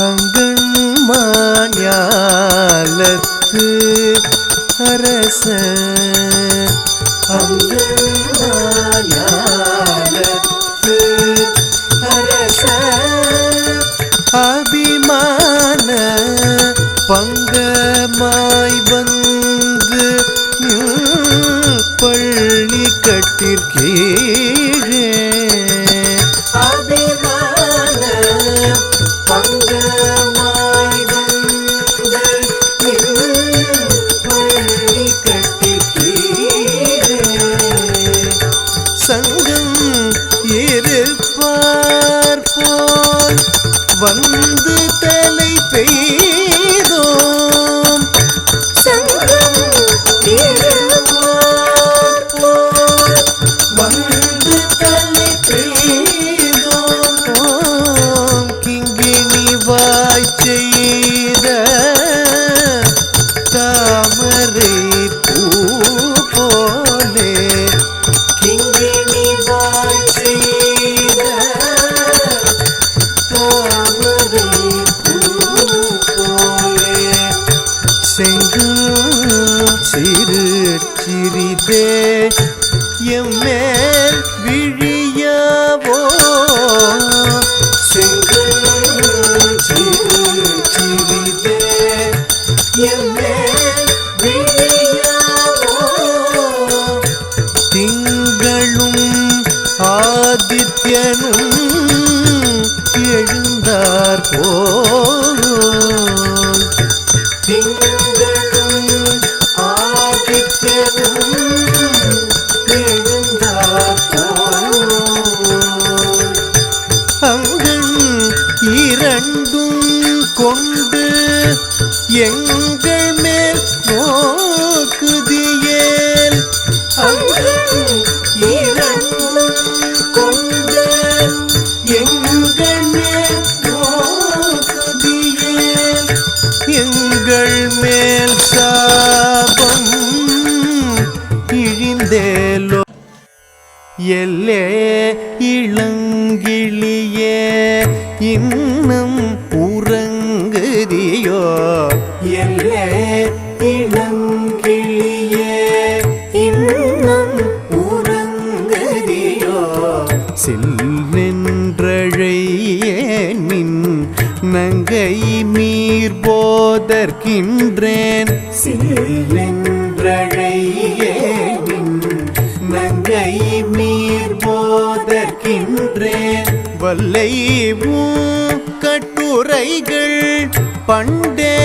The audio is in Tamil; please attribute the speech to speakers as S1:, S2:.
S1: அங்கண்மாஞாலத்து அரச. அங்கண்மாஞாலத்து அரச. அபிமான பங்கமாய் வந்து நின் பள்ளி கட்டிற்கீழே அபிமான பங்க வந்து தலை பெய்தோம். சங்கம் வந்து தலை பெய்தோம். கிங்கிணி வாய் செய்த தாமரை பூ போலே. கிங்கிணி வாய் சிறு சிறிதே எம்மேல் விழியவோ? சிறு சிறிதே எம்மேல் விழியவோ? திங்களும் ஆதித்யனும் எழுந்தார் போ இரண்டும் கொண்டு எங்கள் மேல் நோக்குதியேல். எங்கள் மேல் சாபம் இழிந்தேலோ. எல்லே இளங்கிளியே. இன்னும் உறங்குதியோ? எல்லே இளங்கிளியே இன்னும் உறங்குதியோ? செல்லென்றழையே நின் நங்கை மீர் போதற்கின்றேன். செல்லென்றழையே நின் நங்கை மீர் போதற்கின்றேன். வல்லை கட்டுரைகள் பண்டே